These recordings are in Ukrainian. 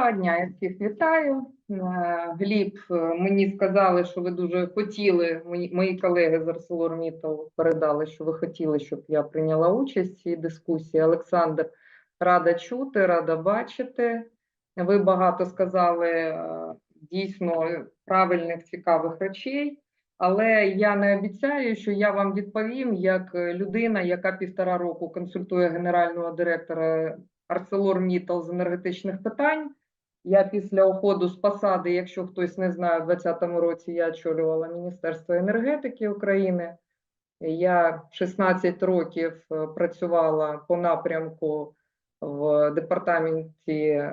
Доброго дня, я всіх вітаю. Е, Гліб, е, мені сказали, що ви дуже хотіли, мої, колеги з ArcelorMittal передали, що ви хотіли, щоб я прийняла участь в цій дискусії. Олександр, рада чути, рада бачити. Ви багато сказали е, дійсно правильних, цікавих речей, але я не обіцяю, що я вам відповім як людина, яка півтора року консультує генерального директора ArcelorMittal з енергетичних питань. Я після уходу з посади, якщо хтось не знає, у 2020 році я очолювала Міністерство енергетики України. Я 16 років е, працювала по напрямку в департаменті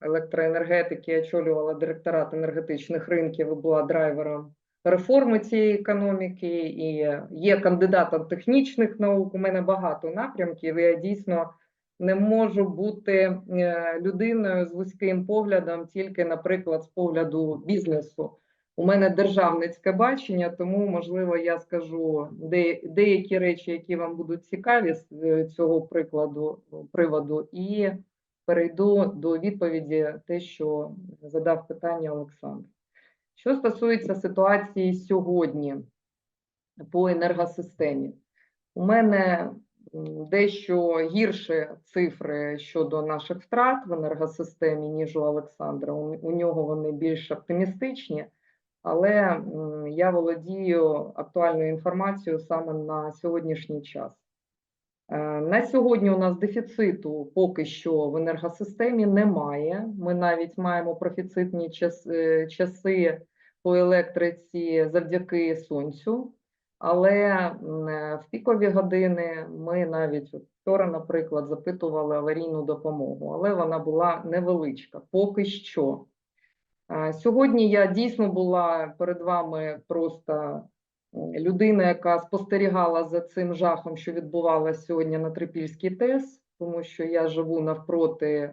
електроенергетики, очолювала директорат енергетичних ринків і була драйвером реформи цієї економіки. І є кандидатом технічних наук. У мене багато напрямків. Я дійсно не можу бути е, людиною з вузьким поглядом, тільки, наприклад, з погляду бізнесу. У мене державницьке бачення, тому можливо я скажу де, деякі речі, які вам будуть цікаві з е, цього прикладу приводу, і перейду до відповіді, те, що задав питання Олександр. Що стосується ситуації сьогодні по енергосистемі, у мене дещо гірші цифри щодо наших втрат в енергосистемі, ніж у Олександра. У, у нього вони більш оптимістичні, але я володію актуальною інформацією саме на сьогоднішній час. Е, На сьогодні у нас дефіциту поки що в енергосистемі немає. Ми навіть маємо профіцитні час- е, часи по електриці завдяки сонцю. Але е, в пікові години ми навіть вчора, наприклад, запитували аварійну допомогу, але вона була невеличка поки що. Сьогодні я дійсно була перед вами просто людина, яка спостерігала за цим жахом, що відбувалося сьогодні на Трипільській ТЕС, тому що я живу навпроти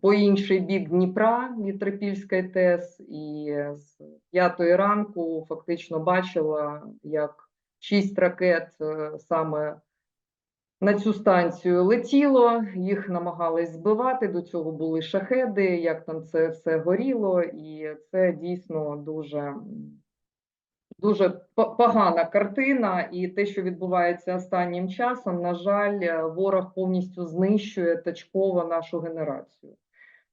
по інший бік Дніпра від Трипільської ТЕС, і з п'ятої ранку фактично бачила, як шість ракет е, саме на цю станцію летіло, їх намагались збивати. До цього були шахеди, як там це все горіло, і це дійсно дуже, дуже погана картина. І те, що відбувається останнім часом, на жаль, е, ворог повністю знищує точково нашу генерацію.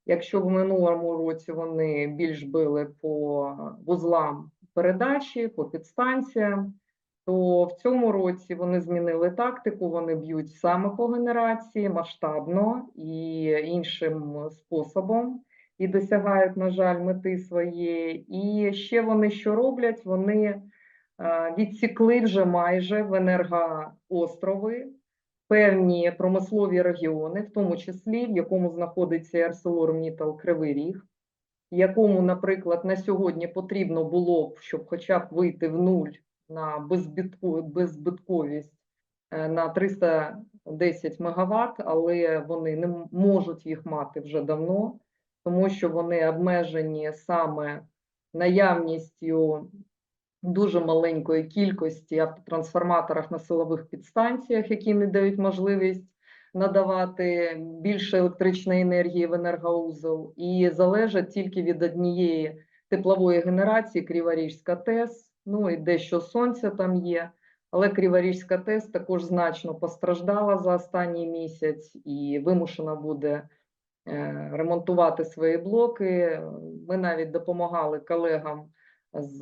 Якщо в минулому році вони більш били по вузлам передачі, по підстанціям, то в цьому році вони змінили тактику, вони б'ють саме по генерації масштабно і іншим способом, і досягають, на жаль, мети своєї. І ще вони що роблять? Вони е, відсікли вже майже в енергоострови певні промислові регіони, в тому числі в якому знаходиться ArcelorMittal Кривий Ріг, якому, наприклад, на сьогодні потрібно було б, щоб хоча б вийти в нуль на беззбитку- беззбитковість е, на 310 МВт, але вони не можуть їх мати вже давно, тому що вони обмежені саме наявністю дуже маленької кількості автотрансформаторів на силових підстанціях, які не дають можливість надавати більше електричної енергії в енергоузол, і залежать тільки від однієї теплової генерації Криворіжська ТЕС, ну і дещо сонця там є. Але Криворіжська ТЕС також значно постраждала за останній місяць і вимушена буде ремонтувати свої блоки. Ми навіть допомагали колегам з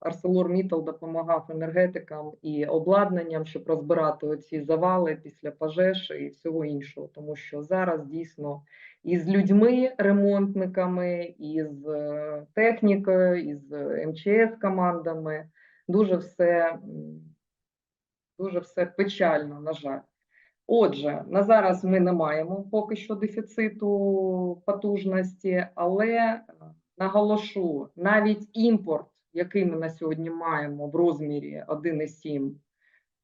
ArcelorMittal допомагав енергетикам і обладнанням, щоб розбирати оці завали після пожеж і всього іншого, тому що зараз дійсно і з людьми, ремонтниками, і з е, технікою, і з МЧС командами дуже все, дуже все печально, на жаль. Отже, на зараз ми не маємо поки що дефіциту потужності, але е, наголошу, навіть імпорт, який ми на сьогодні маємо в розмірі 1,7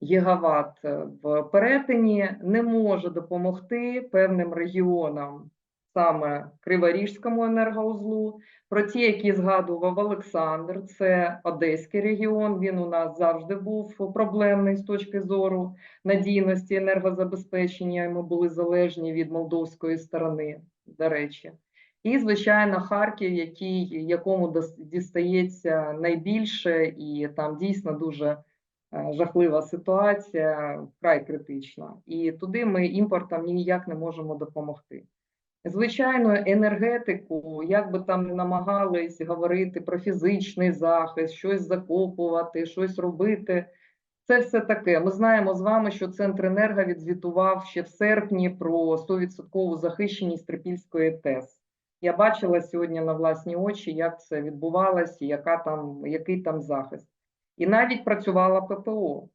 гігават е, в перетині, не може допомогти певним регіонам, саме Криворіжському енергоузлу. Про ті, які згадував Олександр, це Одеський регіон. Він у нас завжди був проблемний з точки зору надійності енергозабезпечення. Ми були залежні від молдовської сторони. до речі. І, звичайно, Харків, який, якому дістається найбільше, і там дійсно дуже е, жахлива ситуація, вкрай критична. І туди ми імпортом ніяк не можемо допомогти. Звичайно, енергетику, як би там не намагались говорити про фізичний захист, щось закопувати, щось робити. Це все таке. Ми знаємо з вами, що Центренерго відзвітував ще в серпні про 100% захищеність Трипільської ТЕС. Я бачила сьогодні на власні очі, як це відбувалося, яка там, який там захист. І навіть працювала ППО.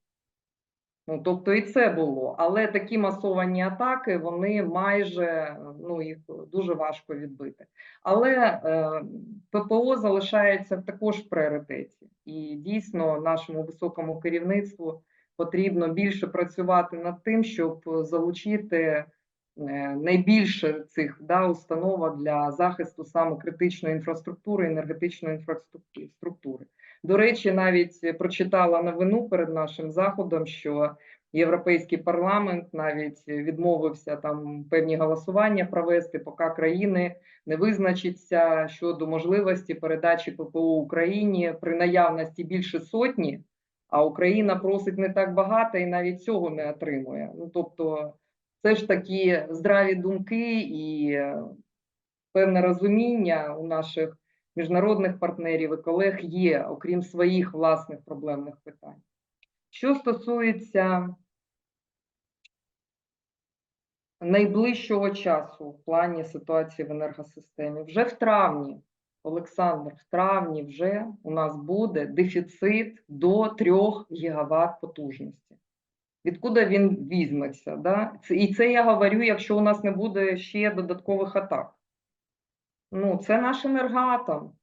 Ну, тобто і це було. Але такі масовані атаки, вони майже ну, їх дуже важко відбити. Але е, ППО залишається також в пріоритеті. І дійсно нашому високому керівництву потрібно більше працювати над тим, щоб залучити найбільше цих да, установок для захисту саме критичної інфраструктури, енергетичної інфраструктури. До речі, навіть прочитала новину перед нашим заходом, що Європейський парламент навіть відмовився там певні голосування провести, поки країни не визначаться щодо можливості передачі ППО Україні при наявності більше сотні, а Україна просить не так багато і навіть цього не отримує. Ну тобто, це ж такі здраві думки і е, певне розуміння у наших міжнародних партнерів і колег є, окрім своїх власних проблемних питань. Що стосується найближчого часу в плані ситуації в енергосистемі, вже в травні, Олександр, в травні вже у нас буде дефіцит до 3 гігават потужності. Відкуди він візьметься? Да? І це я говорю, якщо у нас не буде ще додаткових атак. Ну, це наш енергоатом.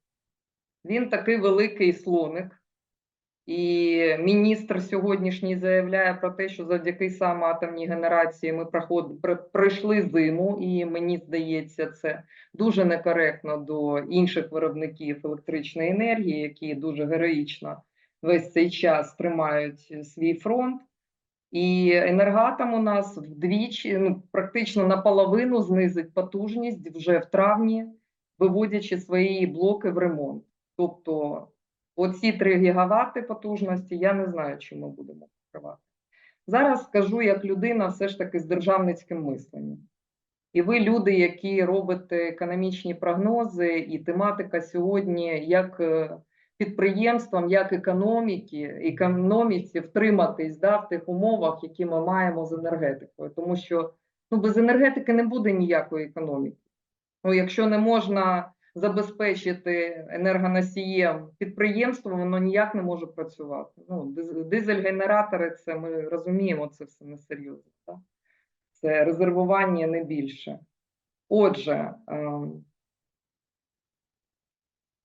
Він такий великий слоник. І міністр сьогоднішній заявляє про те, що завдяки саме атомній генерації ми проход... пройшли зиму, і мені здається, це дуже некоректно до інших виробників електричної енергії, які дуже героїчно весь цей час тримають свій фронт. І енергатом у нас вдвічі, ну практично наполовину знизить потужність вже в травні, виводячи свої блоки в ремонт. Тобто оці 3 гігавати потужності, я не знаю, чи ми будемо покривати. Зараз скажу як людина все ж таки з державницьким мисленням. І ви люди, які робите економічні прогнози, і тематика сьогодні як е, підприємствам, як економіки, економіці втриматись да, в тих умовах, які ми маємо з енергетикою. Тому що ну, без енергетики не буде ніякої економіки. Ну, якщо не можна забезпечити енергоносієм підприємство, воно ніяк не може працювати. Ну, дизель-генератори, це ми розуміємо, це все несерйозно. Так? Це резервування не більше. Отже, ем,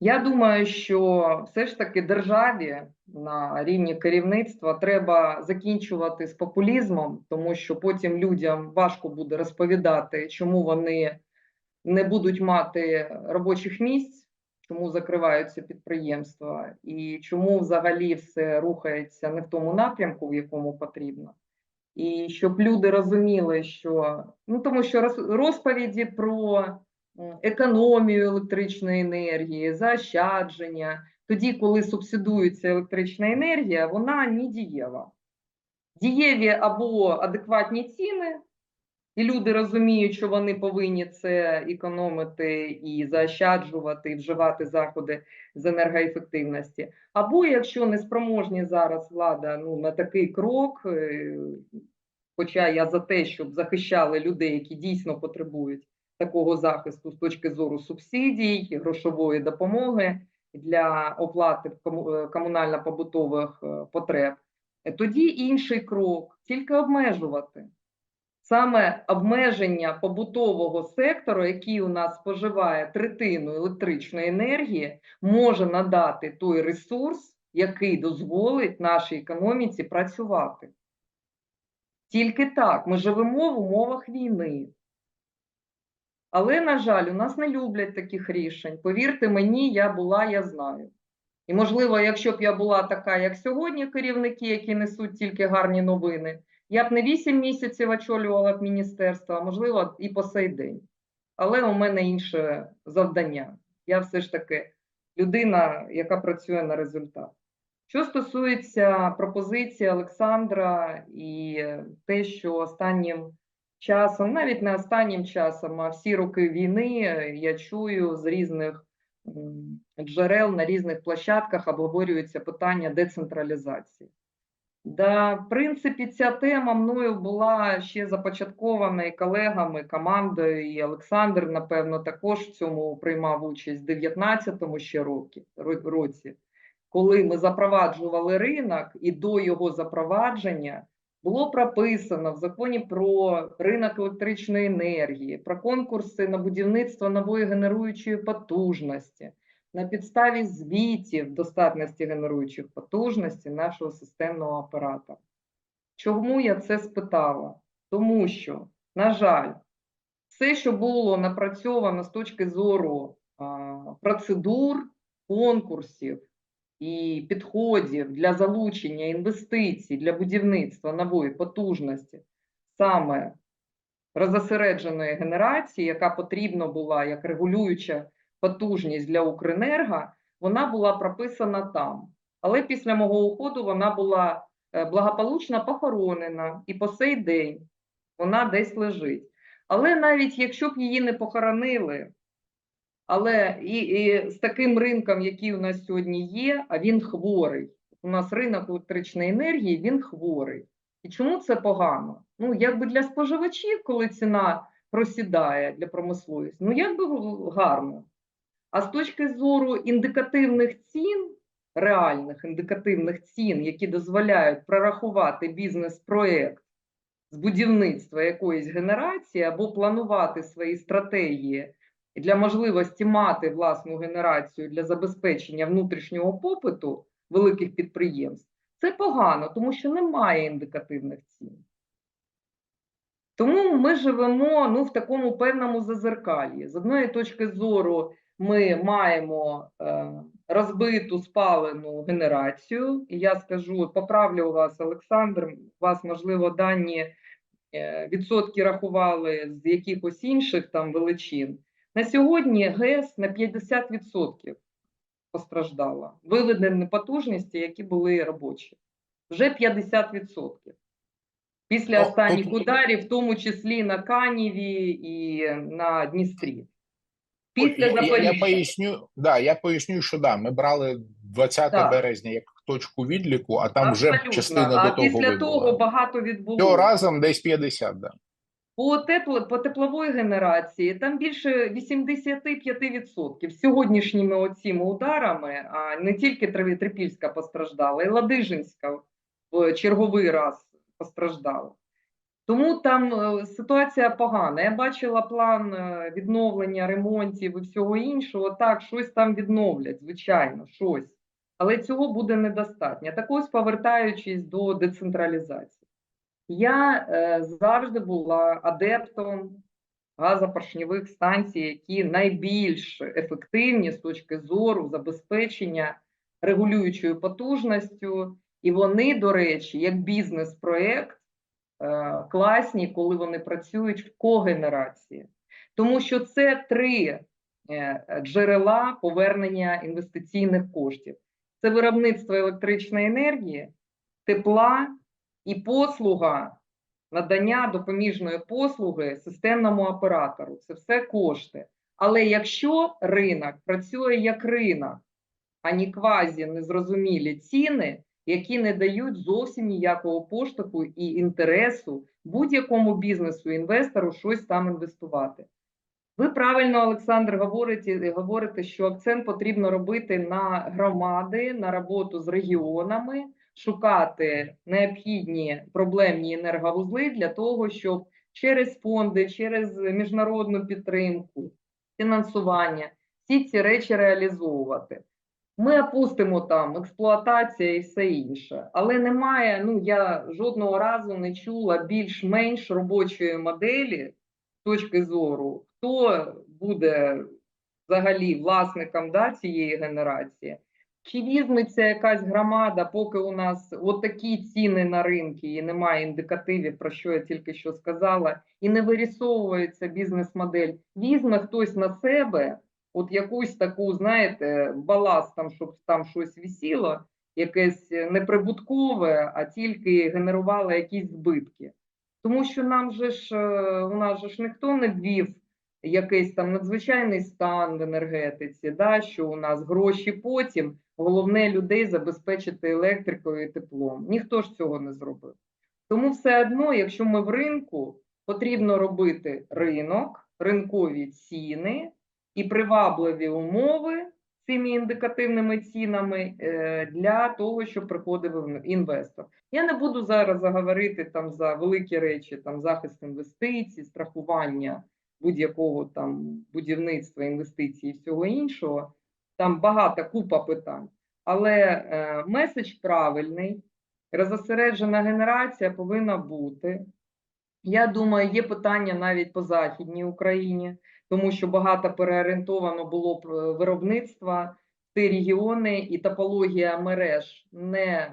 я думаю, що все ж таки державі на рівні керівництва треба закінчувати з популізмом, тому що потім людям важко буде розповідати, чому вони не будуть мати робочих місць, чому закриваються підприємства, і чому взагалі все рухається не в тому напрямку, в якому потрібно. І щоб люди розуміли, що ну тому що роз- розповіді про економію електричної енергії, заощадження, тоді, коли субсидується електрична енергія, вона не дієва. Дієві або адекватні ціни, і люди розуміють, що вони повинні це економити і заощаджувати, і вживати заходи з енергоефективності. Або якщо не спроможні зараз влада ну, на такий крок, е, хоча я за те, щоб захищали людей, які дійсно потребують такого захисту з точки зору субсидій, грошової допомоги для оплати е, комунально-побутових е, потреб, е, тоді інший крок тільки обмежувати. Саме обмеження побутового сектору, який у нас споживає третину електричної енергії, може надати той ресурс, який дозволить нашій економіці працювати. Тільки так, ми живемо в умовах війни. Але, на жаль, у нас не люблять таких рішень. Повірте мені, я була, я знаю. І, можливо, якщо б я була така, як сьогодні, керівники, які несуть тільки гарні новини, я б не 8 місяців очолювала б міністерство, а можливо, і по сей день. але у мене інше завдання. Я все ж таки людина, яка працює на результат. Що стосується пропозиції Олександра і те, що останнім часом, навіть не останнім часом, а всі роки війни е, я чую з різних джерел на різних площадках обговорюється питання децентралізації. Да, в принципі, ця тема мною була ще започаткована і колегами, командою, і Олександр, напевно, також в цьому приймав участь в 19-му ще роки, році, коли ми запроваджували ринок, і до його запровадження було прописано в законі про ринок електричної енергії, про конкурси на будівництво нової генеруючої потужності, на підставі звітів достатності генеруючих потужностей нашого системного апарату. Чому я це спитала? Тому що, на жаль, все, що було напрацьовано з точки зору а, процедур, конкурсів і підходів для залучення інвестицій для будівництва нової потужності, саме розосередженої генерації, яка потрібна була як регулююча потужність для Укренерго, вона була прописана там. Але після мого уходу вона була е, благополучно похоронена і по сей день вона десь лежить. Але навіть якщо б її не похоронили, але і, і з таким ринком, який у нас сьогодні є, а він хворий. У нас ринок електричної енергії, він хворий. І чому це погано? Ну, якби для споживачів, коли ціна просідає для промисловості, ну якби гарно. А з точки зору індикативних цін, реальних індикативних цін, які дозволяють прорахувати бізнес-проект з будівництва якоїсь генерації або планувати свої стратегії для можливості мати власну генерацію для забезпечення внутрішнього попиту великих підприємств, це погано, тому що немає індикативних цін. Тому ми живемо ну, в такому певному зазеркальї. З одної точки зору, ми маємо е, розбиту спалену генерацію, і я скажу, поправлю вас, Олександр, вас, можливо, дані е, відсотки рахували з якихось інших там величин. На сьогодні ГЕС на 50% постраждала. Виведені потужності, які були робочі. Вже 50%. Після останніх ударів, в тому числі на Каніві і на Дністрі. Після я, я, я поясню, да, я поясню, що да, ми брали 20 Так. березня як точку відліку, а там вже частина а до того після вибула. того багато відбулося. Цього разом десь 50, да. По, тепло, по теплової генерації там більше 85% сьогоднішніми оціми ударами, а не тільки Трипільська постраждала, і Ладижинська в черговий раз постраждала. Тому там е, ситуація погана. Я бачила план е, відновлення ремонтів і всього іншого. Так, щось там відновлять, звичайно, щось. Але цього буде недостатньо. Так ось повертаючись до децентралізації. Я е, завжди була адептом газопоршньових станцій, які найбільш ефективні з точки зору забезпечення регулюючою потужністю, і вони, до речі, як бізнес-проект, е, класні, коли вони працюють в когенерації. Тому що це три е, джерела повернення інвестиційних коштів: це виробництво електричної енергії, тепла і послуга надання допоміжної послуги системному оператору. Це все кошти. Але якщо ринок працює як ринок, а не квазі незрозумілі ціни, які не дають зовсім ніякого поштовху і інтересу будь-якому бізнесу, інвестору щось там інвестувати. Ви правильно, Олександр, говорите, говорите, що акцент потрібно робити на громади, на роботу з регіонами, шукати необхідні проблемні енерговузли для того, щоб через фонди, через міжнародну підтримку, фінансування всі ці речі реалізовувати. Ми опустимо там експлуатація і все інше, але немає. Ну я жодного разу не чула більш-менш робочої моделі з точки зору, хто буде взагалі власником да, цієї генерації, Чи візьметься якась громада, поки у нас от такі ціни на ринку і немає індикативів, про що я тільки що сказала, і не вирісовується бізнес-модель. Візьме хтось на себе от якусь таку, знаєте, баласт, там, щоб там щось висіло, якесь неприбуткове, а тільки генерувало якісь збитки. Тому що нам же ж е, у нас же ж ніхто не ввів якийсь там надзвичайний стан в енергетиці, да, що у нас гроші потім, головне людей забезпечити електрикою і теплом. Ніхто ж цього не зробив. Тому все одно, якщо ми в ринку, потрібно робити ринок, ринкові ціни і привабливі умови цими індикативними цінами е, для того, щоб приходив інвестор. Я не буду зараз заговорити там за великі речі, там захист інвестицій, страхування будь-якого там будівництва, інвестицій і всього іншого. Там багата купа питань. Але е, меседж правильний, розосереджена генерація повинна бути. Я думаю, є питання навіть по Західній Україні, тому що багато переорієнтовано було е, виробництва в ті регіони, і топологія мереж не е,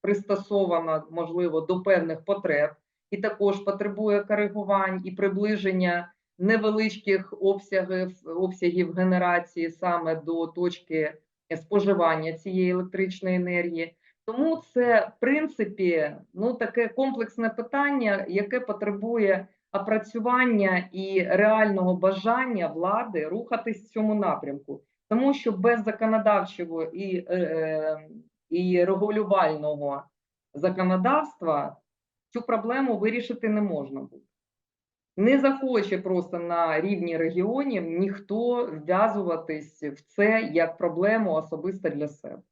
пристосована, можливо, до певних потреб, і також потребує коригувань і приближення невеличких обсягів, обсягів генерації саме до точки споживання цієї електричної енергії. Тому це, в принципі, ну таке комплексне питання, яке потребує опрацювання і реального бажання влади рухатись в цьому напрямку, тому що без законодавчого і, е, е, і регулювального законодавства цю проблему вирішити не можна буде. Не захоче просто на рівні регіонів ніхто вв'язуватись в це як проблему особисто для себе.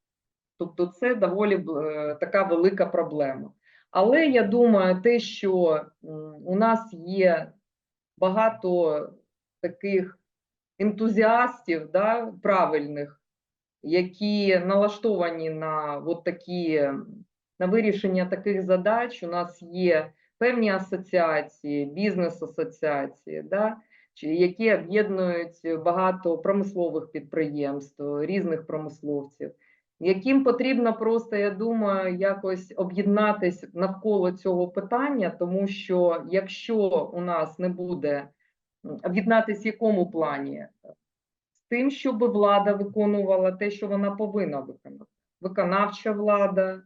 Тобто це доволі е, така велика проблема. Але я думаю, те, що у нас є багато таких ентузіастів, да, правильних, які налаштовані на от такі, на вирішення таких задач. У нас є певні асоціації, бізнес-асоціації, да, які об'єднують багато промислових підприємств, різних промисловців яким потрібно просто, я думаю, якось об'єднатись навколо цього питання, тому що якщо у нас не буде м, об'єднатись в якому плані? З тим, щоб влада виконувала те, що вона повинна виконати. Виконавча влада,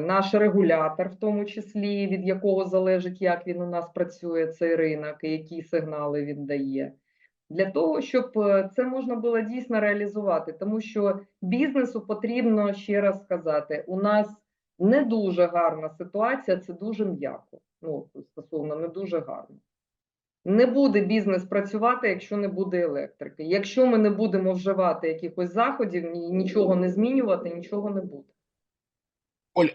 наш регулятор, в тому числі, від якого залежить, як він у нас працює, цей ринок, і які сигнали він дає для того, щоб е, це можна було дійсно реалізувати, тому що бізнесу потрібно ще раз сказати: у нас не дуже гарна ситуація, це дуже м'яко. Ну стосовно не дуже гарно. Не буде бізнес працювати, якщо не буде електрики. Якщо ми не будемо вживати якихось заходів, нічого не змінювати, нічого не буде. Well